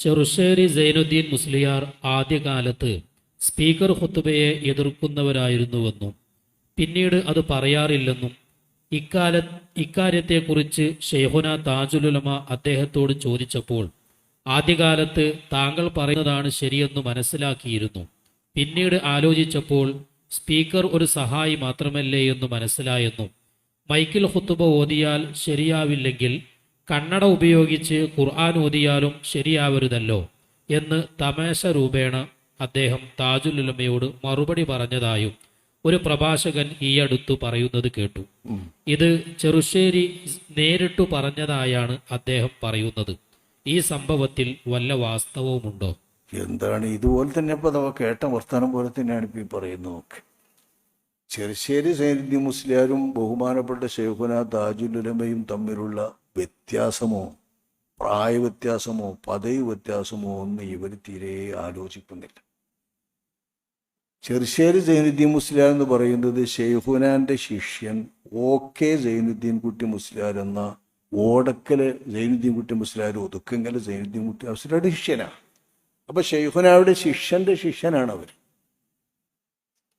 ചെറുശ്ശേരി സൈനുദ്ദീൻ മുസ്ലിയാർ ആദ്യകാലത്ത് സ്പീക്കർ ഹുത്തുബയെ എതിർക്കുന്നവരായിരുന്നുവെന്നും പിന്നീട് അത് പറയാറില്ലെന്നും ഇക്കാല ഇക്കാര്യത്തെക്കുറിച്ച് ഷെയ്ഹുന താജുലുലമ അദ്ദേഹത്തോട് ചോദിച്ചപ്പോൾ ആദ്യകാലത്ത് താങ്കൾ പറയുന്നതാണ് ശരിയെന്ന് മനസ്സിലാക്കിയിരുന്നു. പിന്നീട് ആലോചിച്ചപ്പോൾ സ്പീക്കർ ഒരു സഹായി മാത്രമല്ലേ എന്ന് മനസ്സിലായെന്നും മൈക്കിൽ ഹുത്തുബ ഓതിയാൽ ശരിയാവില്ലെങ്കിൽ കണ്ണട ഉപയോഗിച്ച് ഖുർആൻ ഓതിയാലും ശരിയാവരുതല്ലോ എന്ന് തമാശ രൂപേണ അദ്ദേഹം താജുലുലമയോട് മറുപടി പറഞ്ഞതായും ഒരു പ്രഭാഷകൻ ഈ അടുത്തു പറയുന്നത് കേട്ടു. ഇത് ചെറുശ്ശേരി നേരിട്ടു പറഞ്ഞതായാണ് അദ്ദേഹം പറയുന്നത്. ഈ സംഭവത്തിൽ വല്ല വാസ്തവവുമുണ്ടോ? എന്താണ് ഇതുപോലെ തന്നെ ഇപ്പൊ കേട്ട വർത്തമാനം പോലെ തന്നെയാണ് ഇപ്പൊ ഈ പറയുന്നത് നോക്കി ചെറുശ്ശേരി സൈനിക മുസ്ലിയാരും ബഹുമാനപ്പെട്ട ഷെയ്ഖുന താജുലുലമയും തമ്മിലുള്ള വ്യത്യാസമോ പ്രായ വ്യത്യാസമോ പദവി വ്യത്യാസമോ ഒന്നും ഇവർ തീരെ ആലോചിക്കുന്നില്ല. ചെറുശ്ശേരി ജൈനുദ്ദീൻ മുസ്ലിയാർ എന്ന് പറയുന്നത് ഷെയ്ഹുനാന്റെ ശിഷ്യൻ ഓ കെ സൈനുദ്ദീൻ കുട്ടി മുസ്ലിയാർ എന്ന ഓടക്കൽ ജൈനുദ്ദീൻ കുട്ടി മുസ്ലിയാർ ഒതുക്കങ്കൽ ജൈനുദ്ദീൻ കുട്ടി മുസ്ലിയാരുടെ ശിഷ്യനാണ്. അപ്പൊ ഷെയ്ഖുനായുടെ ശിഷ്യന്റെ ശിഷ്യനാണ് അവർ.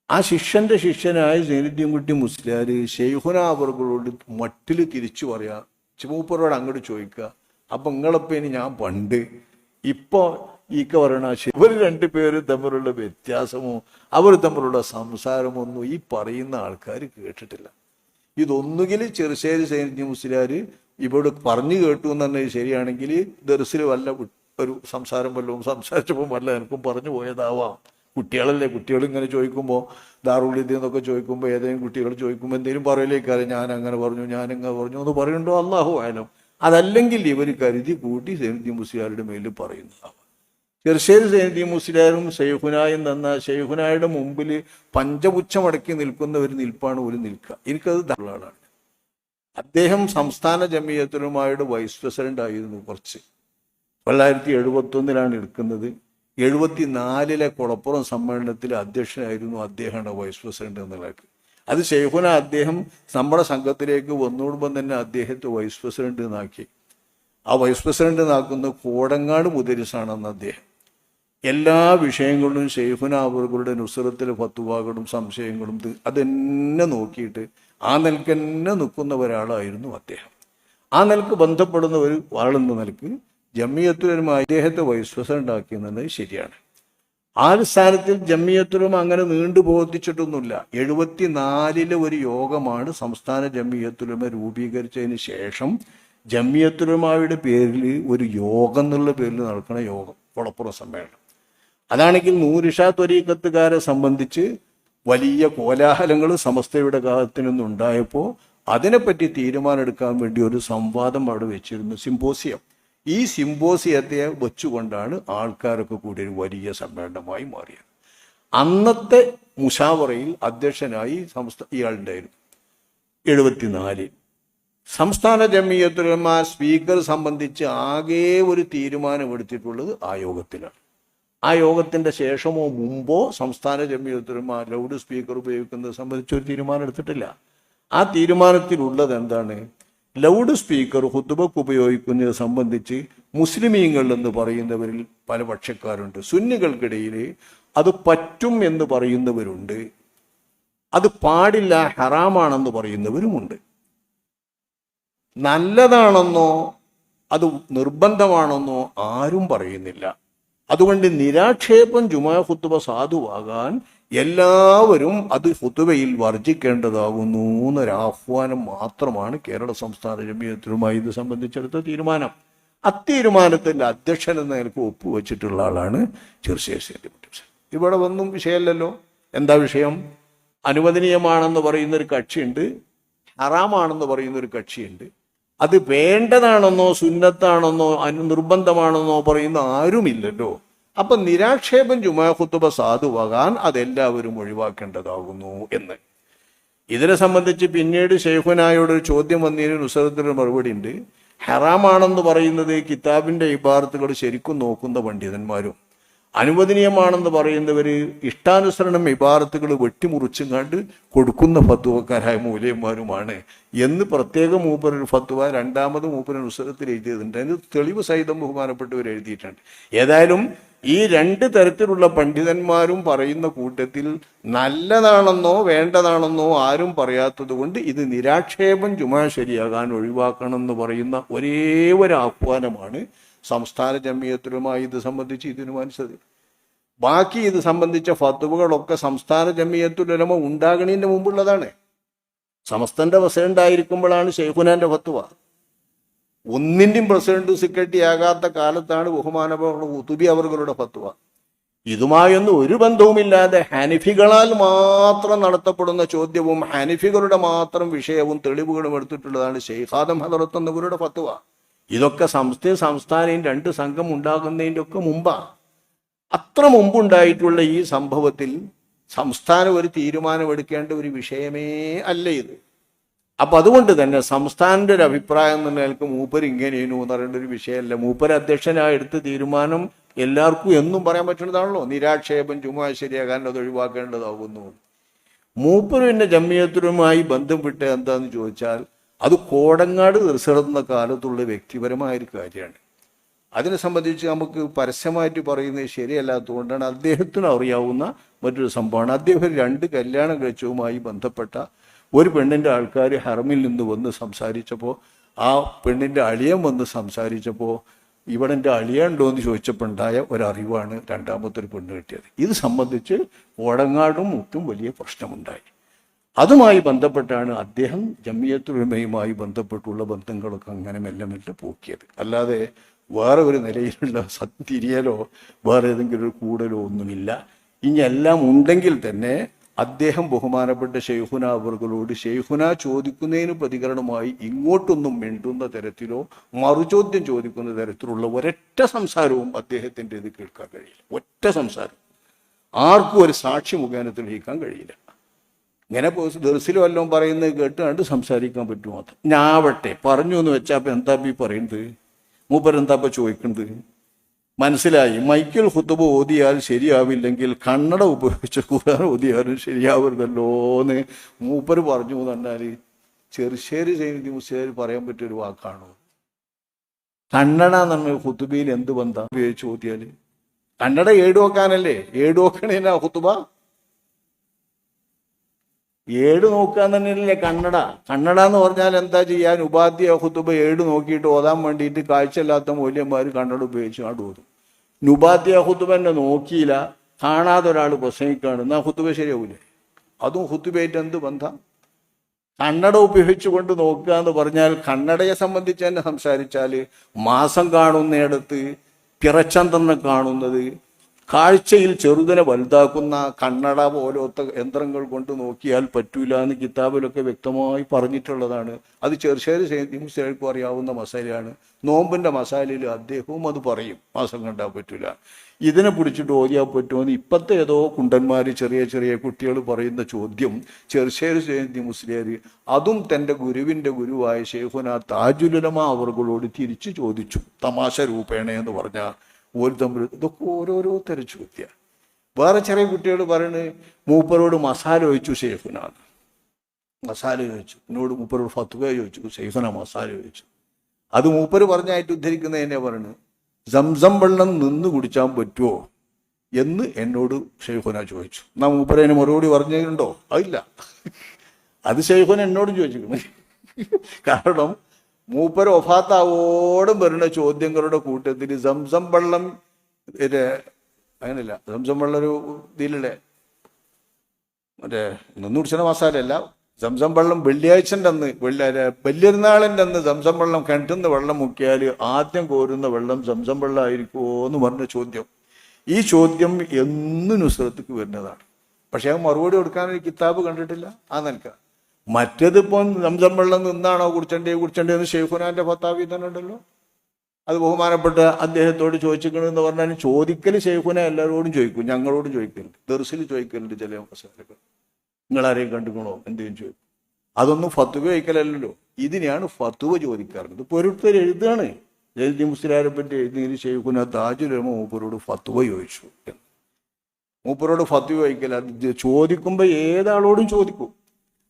ആ ശിഷ്യന്റെ ശിഷ്യനായ ജൈനുദ്ദീൻ കുട്ടി മുസ്ലിയാർ ഷെയ്ഖുന അവർകളോട് മട്ടിൽ തിരിച്ചു പറയാ മൂപ്പരോട് അങ്ങോട്ട് ചോദിക്കുക അപ്പൊ നിങ്ങളപ്പോ ഇനി ഞാൻ പണ്ട്? ഇപ്പോ ഈക്ക പറയണ ഇവർ രണ്ടുപേരും തമ്മിലുള്ള വ്യത്യാസമോ അവർ തമ്മിലുള്ള സംസാരമോ ഒന്നും ഈ പറയുന്ന ആൾക്കാർ കേട്ടിട്ടില്ല. ഇതൊന്നുകിൽ ചെറുശ്ശേരി സൈനി മുസ്ലിയാർ ഇവിടെ പറഞ്ഞു കേട്ടു എന്ന് തന്നെ ശരിയാണെങ്കിൽ ദർസിൽ വല്ല ഒരു സംസാരം വല്ലതും സംസാരിച്ചപ്പോൾ വല്ല എനിക്കും പറഞ്ഞു പോയതാവാം. കുട്ടികളല്ലേ? കുട്ടികൾ ഇങ്ങനെ ചോദിക്കുമ്പോൾ ദാറുള്ളിദ്ദി എന്നൊക്കെ ചോദിക്കുമ്പോൾ ഏതെങ്കിലും കുട്ടികൾ ചോദിക്കുമ്പോൾ എന്തെങ്കിലും പറയലേക്കാരെ? ഞാൻ അങ്ങനെ പറഞ്ഞു ഞാൻ ഇങ്ങനെ പറഞ്ഞു എന്ന് പറയുന്നുണ്ടോ? അള്ളാഹു ആയാലും അതല്ലെങ്കിൽ ഇവർ കരുതി കൂട്ടി സൈനുദ്ദീൻ മുസ്ലിയാരുടെ മേലിൽ പറയുന്നതാണ് ചെറുശ്ശേരി സൈനുദ്ദീൻ മുസ്ലിയാരും ഷെയ്ഖുനായും തന്ന ഷെയ്ഖുനായുടെ മുമ്പിൽ പഞ്ചപുച്ഛമടക്കി നിൽക്കുന്ന ഒരു നിൽപ്പാണ് ഒരു നിൽക്കുക. എനിക്കത് ധാരാളമാണ് അദ്ദേഹം സംസ്ഥാന ജമീയത്തിനുമായിട്ട് വൈസ് പ്രസിഡന്റ് ആയിരുന്നു കുറച്ച്. തൊള്ളായിരത്തി എഴുപത്തി ഒന്നിലാണ് എടുക്കുന്നത്. എഴുപത്തിനാലിലെ കുളപ്പുറം സമ്മേളനത്തിൽ അധ്യക്ഷനായിരുന്നു അദ്ദേഹമാണ് വൈസ് പ്രസിഡന്റ് എന്നുള്ളത് അത് ഷെയ്ഖുന അദ്ദേഹം നമ്മുടെ സംഘത്തിലേക്ക് വന്നുകൊടുമ്പോൾ തന്നെ അദ്ദേഹത്തെ വൈസ് പ്രസിഡന്റ് എന്നാക്കി. ആ വൈസ് പ്രസിഡന്റ് എന്നാക്കുന്ന കോടങ്ങാട് മുദരിസാണെന്ന് അദ്ദേഹം. എല്ലാ വിഷയങ്ങളിലും ഷെയ്ഖുന അവരുടെ നുസറത്തിലെ ഫത്തുവാകളും സംശയങ്ങളും അതെന്നെ നോക്കിയിട്ട് ആ നിലയ്ക്ക് നിൽക്കുന്ന ഒരാളായിരുന്നു അദ്ദേഹം. ആ നിലയ്ക്ക് ബന്ധപ്പെടുന്ന ഒരു ആളെന്ന നിലയ്ക്ക് ജമ്മിയത്തുലമ അദ്ദേഹത്തെ വൈസ് പ്രസിഡന്റ് ശരിയാണ്. ആ സ്ഥാനത്തിൽ ജമ്മിയത്തുലമ അങ്ങനെ നീണ്ടു ബോധിച്ചിട്ടൊന്നുമില്ല. എഴുപത്തിനാലിലെ ഒരു യോഗമാണ് സംസ്ഥാന ജമ്മിയത്തുലമ രൂപീകരിച്ചതിന് ശേഷം ജമ്മിയത്തുലമായുടെ പേരിൽ ഒരു യോഗം എന്നുള്ള പേരിൽ നടക്കുന്ന യോഗം കുളപ്പുറ സമ്മേളനം. അതാണെങ്കിൽ നൂരിഷ ത്വരീക്കത്തുകാരെ സംബന്ധിച്ച് വലിയ കോലാഹലങ്ങൾ സമസ്തയുടെ കാലത്തിൽ നിന്നുണ്ടായപ്പോൾ അതിനെപ്പറ്റി തീരുമാനമെടുക്കാൻ വേണ്ടി ഒരു സംവാദം അവിടെ വെച്ചിരുന്നു സിമ്പോസിയം ഈ സിംബോസിയത്തെ വെച്ചുകൊണ്ടാണ് ആൾക്കാരൊക്കെ കൂടി ഒരു വലിയ സമ്മേളനമായി മാറിയത്. അന്നത്തെ മുഷാവറയിൽ അധ്യക്ഷനായി സംസ്ഥ ഇയാളുണ്ടായിരുന്നു. എഴുപത്തിനാലിൽ. സംസ്ഥാന ജമീയത്തുലമ സ്പീക്കർ സംബന്ധിച്ച് ആകെ ഒരു തീരുമാനമെടുത്തിട്ടുള്ളത് ആ യോഗത്തിലാണ്. ആ യോഗത്തിന്റെ ശേഷമോ മുമ്പോ സംസ്ഥാന ജമീയത്തുലമ ലൗഡ് സ്പീക്കർ ഉപയോഗിക്കുന്നത് സംബന്ധിച്ച് ഒരു തീരുമാനം എടുത്തിട്ടില്ല ആ തീരുമാനത്തിലുള്ളത് എന്താണ്? ലൗഡ് സ്പീക്കർ ഹുത്തുബക്ക് ഉപയോഗിക്കുന്നത് സംബന്ധിച്ച് മുസ്ലിമീങ്ങൾ എന്ന് പറയുന്നവരിൽ പല പക്ഷക്കാരുണ്ട്. സുന്നികൾക്കിടയിൽ അത് പറ്റും എന്ന് പറയുന്നവരുണ്ട്. അത് പാടില്ല ഹറാമാണെന്ന് പറയുന്നവരുമുണ്ട്. നല്ലതാണെന്നോ അത് നിർബന്ധമാണെന്നോ ആരും പറയുന്നില്ല. അതുകൊണ്ട് നിരാക്ഷേപം ജുമാ ഹുത്തുബ സാധുവാകാൻ എല്ലാവരും അത് ഹുത്തുബയിൽ വർജിക്കേണ്ടതാകുന്നു എന്നൊരാഹ്വാനം മാത്രമാണ് കേരള സംസ്ഥാന ജമീയത്തിലുമായി ഇത് സംബന്ധിച്ചെടുത്ത തീരുമാനം. അത്തീരുമാനത്തിന്റെ അധ്യക്ഷൻ എന്ന നിലയ്ക്ക് ഒപ്പുവെച്ചിട്ടുള്ള ആളാണ് ചെറുശ്ശേരി ഇവിടെ ഒന്നും വിഷയമല്ലല്ലോ. എന്താ വിഷയം? അനുവദനീയമാണെന്ന് പറയുന്നൊരു കക്ഷിയുണ്ട് ഹറാമാണെന്ന് പറയുന്നൊരു കക്ഷിയുണ്ട്. അത് വേണ്ടതാണെന്നോ സുന്നത്താണെന്നോ അനു നിർബന്ധമാണെന്നോ പറയുന്ന ആരുമില്ലല്ലോ. അപ്പൊ നിരാക്ഷേപം ജുമാ ഖുത്തുബ സാധുവാകാൻ അതെല്ലാവരും ഒഴിവാക്കേണ്ടതാകുന്നു എന്ന്. ഇതിനെ സംബന്ധിച്ച് പിന്നീട് ഷെയ്ഖുനായോട് ഒരു ചോദ്യം വന്നതിന് നുസറത്തിന് മറുപടി ഉണ്ട്. ഹറാമാണെന്ന് പറയുന്നത് കിതാബിന്റെ ഇബാറത്തുകൾ ശരിക്കും നോക്കുന്ന പണ്ഡിതന്മാരും. അനുവദനീയമാണെന്ന് പറയുന്നവർ ഇഷ്ടാനുസരണം ഇബാറത്തുകൾ വെട്ടിമുറിച്ചും കണ്ട് കൊടുക്കുന്ന ഫത്വക്കാരായ മൂലയന്മാരുമാണ് എന്ന് പ്രത്യേക മൂപ്പര ഫത്വ രണ്ടാമത് മൂപ്പര ഉസരത്തിൽ എഴുതിയതുണ്ട്. അതിന് തെളിവ് സഹിതം ബഹുമാനപ്പെട്ടവർ എഴുതിയിട്ടുണ്ട്. ഏതായാലും ഈ രണ്ട് തരത്തിലുള്ള പണ്ഡിതന്മാരും പറയുന്ന കൂട്ടത്തിൽ നല്ലതാണെന്നോ വേണ്ടതാണെന്നോ ആരും പറയാത്തത് കൊണ്ട് ഇത് നിരാക്ഷേപം ജുമാ ശരിയാകാൻ ഒഴിവാക്കണം എന്ന് പറയുന്ന ഒരേ ഒരു ആഹ്വാനമാണ് സംസ്ഥാന ജമ്മിയത്തിലുമായി ഇത് സംബന്ധിച്ച് തീരുമാനിച്ചത്. ബാക്കി ഇത് സംബന്ധിച്ച ഫത്തുവകളൊക്കെ സംസ്ഥാന ജമിയത്തുലമ ഉണ്ടാകണതിന്റെ മുമ്പുള്ളതാണ്. സമസ്തന്റെ പ്രസിഡന്റ് ആയിരിക്കുമ്പോഴാണ് ഷെയ്ഖുനാന്റെ ഫത്തുവ ഒന്നിന്റെയും പ്രസിഡന്റ് സെക്രട്ടറി ആകാത്ത കാലത്താണ് ബഹുമാനപ്പെട്ട ഉത്തുബി അവർകളുടെ ഫത്തുവ ഇതുമായൊന്നും ഒരു ബന്ധവുമില്ലാതെ ഹാനിഫികളാൽ മാത്രം നടത്തപ്പെടുന്ന ചോദ്യവും ഹാനിഫികളുടെ മാത്രം വിഷയവും തെളിവുകളും എടുത്തിട്ടുള്ളതാണ് ഷെയ്ഖാദം ഹദറത്ത് എന്നിവരുടെ ഫത്തുവ ഇതൊക്കെ സംസ്ഥ സംസ്ഥാനയും രണ്ട് സംഘം ഉണ്ടാകുന്നതിന്റെ ഒക്കെ മുമ്പാണ് അത്ര മുമ്പുണ്ടായിട്ടുള്ള ഈ സംഭവത്തിൽ സംസ്ഥാനം ഒരു തീരുമാനമെടുക്കേണ്ട ഒരു വിഷയമേ അല്ല ഇത്. അപ്പൊ അതുകൊണ്ട് തന്നെ സംസ്ഥാനത്തിന്റെ ഒരു അഭിപ്രായം എന്ന് നിലയ്ക്ക് മൂപ്പർ ഇങ്ങനെയാണ് എന്ന് പറയേണ്ട ഒരു വിഷയമല്ല. മൂപ്പർ അധ്യക്ഷനായ എടുത്ത തീരുമാനം എല്ലാവർക്കും എന്നും പറയാൻ പറ്റുന്നതാണല്ലോ. നിരാക്ഷേപം ചുമ്മാ ശരിയാകാൻ അത് ഒഴിവാക്കേണ്ടതാകുന്നു. മൂപ്പർ പിന്നെ ജമ്മിയത്തുമായി ബന്ധം വിട്ട് എന്താന്ന് ചോദിച്ചാൽ അത് കോടങ്ങാട് തീർച്ചയാടുന്ന കാലത്തുള്ള വ്യക്തിപരമായ ഒരു കാര്യമാണ്. അതിനെ സംബന്ധിച്ച് നമുക്ക് പരസ്യമായിട്ട് പറയുന്നത് ശരിയല്ലാത്തതുകൊണ്ടാണ് അദ്ദേഹത്തിന് അറിയാവുന്ന മറ്റൊരു സംഭവമാണ്. അദ്ദേഹം രണ്ട് കല്യാണ കഴിച്ചവുമായി ബന്ധപ്പെട്ട ഒരു പെണ്ണിന്റെ ആൾക്കാർ ഹർമിൽ നിന്ന് വന്ന് സംസാരിച്ചപ്പോൾ ആ പെണ്ണിന്റെ അളിയൻ വന്ന് സംസാരിച്ചപ്പോൾ ഇവിടെ എന്റെ അളിയുണ്ടോ എന്ന് ചോദിച്ചപ്പോൾ ഉണ്ടായ ഒരറിവാണ് രണ്ടാമത്തെ ഒരു പെണ്ണ് കിട്ടിയത്. ഇത് സംബന്ധിച്ച് ഓടങ്ങാടും മുറ്റും വലിയ പ്രശ്നമുണ്ടായി. അതുമായി ബന്ധപ്പെട്ടാണ് അദ്ദേഹം ജമിയത്തുലമയുമായി ബന്ധപ്പെട്ടുള്ള ബന്ധങ്ങളൊക്കെ അങ്ങനെ മെല്ലെ മെല്ലെ പോക്കിയത്. അല്ലാതെ വേറെ ഒരു നിലയിലുള്ള സത്തിരിയലോ വേറെ ഏതെങ്കിലും ഒരു കൂടലോ ഒന്നുമില്ല. ഇനി എല്ലാം ഉണ്ടെങ്കിൽ തന്നെ അദ്ദേഹം ബഹുമാനപ്പെട്ട ഷെയ്ഖുന അവർകളോട് ഷെയ്ഖുന ചോദിക്കുന്നതിന് പ്രതികരണമായി ഇങ്ങോട്ടൊന്നും മിണ്ടുന്ന തരത്തിലോ മറുചോദ്യം ചോദിക്കുന്ന തരത്തിലുള്ള ഒരൊറ്റ സംസാരവും അദ്ദേഹത്തിന്റെ ഇത് കേൾക്കാൻ കഴിയില്ല. ഒറ്റ സംസാരം. ആർക്കും ഒരു സാക്ഷി മുഖേന തെളിയിക്കാൻ കഴിയില്ല. ഇങ്ങനെ ദർസിലും വല്ലതും പറയുന്നത് കേട്ട് കണ്ട് സംസാരിക്കാൻ പറ്റുമോ അത് ഞാവട്ടെ പറഞ്ഞു എന്ന് വെച്ചാൽ അപ്പം എന്താ ഈ പറയുന്നത് മൂപ്പരെന്താ അപ്പം ചോദിക്കുന്നത് മനസ്സിലായി. മൈക്കിൾ ഹുത്തുബ് ഓതിയാൽ ശരിയാവില്ലെങ്കിൽ കണ്ണട ഉപയോഗിച്ച് ഖുർആൻ ഓതിയാലും ശരിയാവരുതല്ലോ എന്ന് മൂപ്പർ പറഞ്ഞു എന്ന് പറഞ്ഞാൽ ചെറുശ്ശേരി സൈനിധി മുസ്ലിം പറയാൻ പറ്റിയ ഒരു വാക്കാണോ? കണ്ണട എന്ന് പറഞ്ഞ ഹുത്തുബയിൽ എന്ത് ബന്ധം? ഉപയോഗിച്ച് ഓതിയാൽ കണ്ണട ഏടുവെക്കാനല്ലേ? ഏടുവെക്കണേനാ ഏട് വെക്കണേനാ ഹുത്തുബ ഏട് നോക്കാൻ തന്നെയല്ലേ കണ്ണട. കണ്ണട എന്ന് പറഞ്ഞാൽ എന്താ ചെയ്യാൻ? ഉപാധ്യ ഹുത്തുബ ഏഴ് നോക്കിയിട്ട് ഓതാൻ വേണ്ടിയിട്ട് കാഴ്ചയില്ലാത്ത മൂല്യന്മാർ കണ്ണട ഉപയോഗിച്ച് ആണ്ട് ഓതും. ഉപാധ്യ ഹുത്തുബനെ നോക്കിയില്ല. കാണാതെ ഒരാൾ പ്രസംഗിക്കുകയാണ്. എന്നാ ഹുത്തുബ ശരിയാവൂലേ? അതും ഹുത്തുബയായിട്ട് എന്ത് ബന്ധം? കണ്ണട ഉപയോഗിച്ചുകൊണ്ട് നോക്കുക എന്ന് പറഞ്ഞാൽ കണ്ണടയെ സംബന്ധിച്ച് തന്നെ സംസാരിച്ചാൽ മാസം കാണുന്നിടത്ത് പിറച്ചന്ദ്രനെ കാണുന്നത്. കാഴ്ചയിൽ ചെറുതിനെ വലുതാക്കുന്ന കണ്ണട പോലത്തെ യന്ത്രങ്ങൾ കൊണ്ട് നോക്കിയാൽ പറ്റൂല എന്ന് കിതാബിലൊക്കെ വ്യക്തമായി പറഞ്ഞിട്ടുള്ളതാണ്. അത് ചെറുശ്ശേരി സേദിമുസ്ലിക്കും അറിയാവുന്ന മസാലയാണ്. നോമ്പിന്റെ മസാലയിൽ അദ്ദേഹവും അത് പറയും. മാസം കണ്ടാൽ പറ്റൂല. ഇതിനെ പിടിച്ചിട്ട് ഓതിയാൽ പറ്റുമെന്ന് ഇപ്പോഴത്തെ ഏതോ കുണ്ടന്മാർ ചെറിയ ചെറിയ കുട്ടികൾ പറയുന്ന ചോദ്യം ചെറുശ്ശേരി ജയന്തി മുസ്ലിയാർ അതും തന്റെ ഗുരുവിന്റെ ഗുരുവായ ഷെയ്ഖുന താജുലമ അവർകളോട് തിരിച്ചു ചോദിച്ചു. തമാശ രൂപേണ എന്ന് പറഞ്ഞാൽ ഒരു തമ്മിൽ ഇതൊക്കെ ഓരോരോ തരം ചോദ്യമാണ് വേറെ ചെറിയ കുട്ടികൾ പറയുന്നത് മൂപ്പരോട് മസാല ചോദിച്ചു സേഫുനാണ് മസാല ചോദിച്ചു. എന്നോട് മൂപ്പരോട് ഫത്തുക ചോദിച്ചു സേഫുന മസാല ചോദിച്ചു. അത് മൂപ്പര് പറഞ്ഞായിട്ട് ഉദ്ധരിക്കുന്നത് എന്നെ പറയുന്നത് സംസം വെള്ളം നിന്ന് കുടിച്ചാൻ പറ്റുമോ എന്ന് എന്നോട് ഷെയ്ഖുന ചോദിച്ചു. നാ മൂപ്പര അതിന് മറുപടി പറഞ്ഞിട്ടുണ്ടോ? അതില്ല. അത് ഷെയ്ഖുന എന്നോടും ചോദിച്ചിരിക്കുന്നു. കാരണം മൂപ്പര് ഒഫാത്താവോടും വരുന്ന ചോദ്യങ്ങളുടെ കൂട്ടത്തിൽ സംസം വെള്ളം ഇത് അങ്ങനെയല്ല സംസം വെള്ളം ഒരു ഇതിലല്ലേ? മറ്റേ നിന്ന് കുടിച്ച മസാലയല്ല. സംസം വെള്ളം വെള്ളിയാഴ്ചന്റെ അന്ന് വെള്ളി വലിയൊരുനാളിന്റെ അന്ന് സംസം വെള്ളം കിണറ്റുന്ന വെള്ളം മുക്കിയാൽ ആദ്യം കോരുന്ന വെള്ളം സംസം വെള്ളം ആയിരിക്കുമോ എന്ന് പറഞ്ഞ ചോദ്യം. ഈ ചോദ്യം എന്നും നുസ്രത്തേക്ക് വരുന്നതാണ്. പക്ഷേ ആ മറുപടി കൊടുക്കാൻ ഒരു കിതാബ് കണ്ടിട്ടില്ല. ആ നിൽക്ക മറ്റേതിപ്പം സംസം വെള്ളം നിന്നാണോ കുടിച്ചണ്ടേ കുടിച്ചണ്ടേ എന്ന് ഷെയ്ഖുനാന്റെ ഭർത്താവ് തന്നെ ഉണ്ടല്ലോ. അത് ബഹുമാനപ്പെട്ട അദ്ദേഹത്തോട് ചോദിച്ചിരിക്കണമെന്ന് പറഞ്ഞാൽ ചോദിക്കൽ ഷെയ്ഖുന എല്ലാവരോടും ചോദിക്കും ഞങ്ങളോടും ചോദിക്കലുണ്ട് ദർസിൽ ചോദിക്കലുണ്ട് ചില അവസരങ്ങൾ നിങ്ങളാരെയും കണ്ടുക്കണോ? എന്തെങ്കിലും ചോദിക്കും. അതൊന്നും ഫത്തുവ ചോദിക്കലല്ലോ ഇതിനെയാണ് ഫത്തുവ ചോദിക്കാറുണ്ട് ഇപ്പോൾ ഒരുത്തർ എഴുതുകയാണ്. ജയന്തി മുസ്ലിയാരെ പറ്റി എഴുതിയതിന് ഷെയ്ഖുന താജുലമ മൂപ്പരോട് ഫത്തുവ ചോദിച്ചു മൂപ്പരോട് ഫത്തുവ ചോദിക്കല. അത് ചോദിക്കുമ്പോൾ ഏതാളോടും ചോദിക്കും.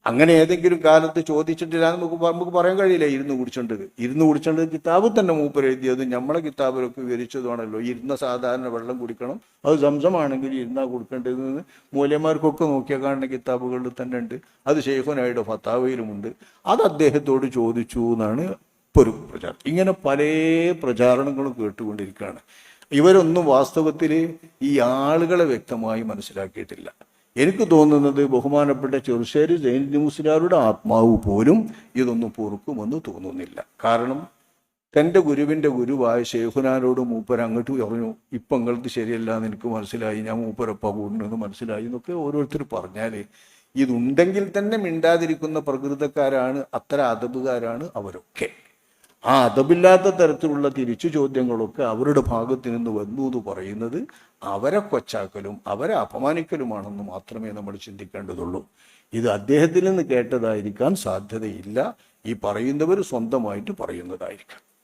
അങ്ങനെ ഏതെങ്കിലും കാലത്ത് ചോദിച്ചിട്ടില്ല നമുക്ക് നമുക്ക് പറയാൻ കഴിയില്ല. ഇരുന്ന് കുടിച്ചോണ്ട്. ഇരുന്ന് കുടിച്ചോണ്ട് കിതാബ് തന്നെ മൂപ്പർ എഴുതിയത്. നമ്മളെ കിതാബിലൊക്കെ വിവരിച്ചതുമാണല്ലോ. ഇരുന്ന സാധാരണ വെള്ളം കുടിക്കണം. അത് സംസമാണെങ്കിൽ ഇരുന്നാ കൊടുക്കേണ്ടതെന്ന് മൂല്യന്മാർക്കൊക്കെ നോക്കിയാൽ കാണുന്ന കിതാബുകളിൽ തന്നെ ഉണ്ട്. അത് ഷെയ്ഖുനായുടെ ഫത്താവയിലുമുണ്ട്. അത് അദ്ദേഹത്തോട് ചോദിച്ചു എന്നാണ് ഒരു പ്രചാരണം ഇങ്ങനെ പല പ്രചാരണങ്ങളും കേട്ടുകൊണ്ടിരിക്കുകയാണ്. ഇവരൊന്നും വാസ്തവത്തിൽ ഈ ആളുകളെ വ്യക്തമായി മനസ്സിലാക്കിയിട്ടില്ല. എനിക്ക് തോന്നുന്നത് ബഹുമാനപ്പെട്ട ചെറുശ്ശേരി ജയന്തി മുസ്ലിയാരുടെ ആത്മാവ് പോലും ഇതൊന്നും പൊറുക്കുമെന്ന് തോന്നുന്നില്ല. കാരണം തന്റെ ഗുരുവിന്റെ ഗുരുവായ ഷെയ്ഖുനാനോട് മൂപ്പർ അങ്ങോട്ട് പറഞ്ഞു ഇപ്പം നിങ്ങൾക്ക് ശരിയല്ല എന്ന് എനിക്ക് മനസ്സിലായി. ഞാൻ മൂപ്പരപ്പ കൂടുന്നത് മനസ്സിലായി എന്നൊക്കെ ഓരോരുത്തർ പറഞ്ഞാൽ ഇതുണ്ടെങ്കിൽ തന്നെ മിണ്ടാതിരിക്കുന്ന പ്രകൃതക്കാരാണ് അത്ര അതബുകാരാണ് അവരൊക്കെ. ആ അതമില്ലാത്ത തരത്തിലുള്ള തിരിച്ചു ചോദ്യങ്ങളൊക്കെ അവരുടെ ഭാഗത്ത് നിന്ന് വന്നു എന്ന് പറയുന്നത് അവരെ കൊച്ചാക്കലും അവരെ അപമാനിക്കലുമാണെന്ന് മാത്രമേ നമ്മൾ ചിന്തിക്കേണ്ടതുള്ളൂ. ഇത് അദ്ദേഹത്തിൽ നിന്ന് കേട്ടതായിരിക്കാൻ സാധ്യതയില്ല. ഈ പറയുന്നവർ സ്വന്തമായിട്ട് പറയുന്നതായിരിക്കാം.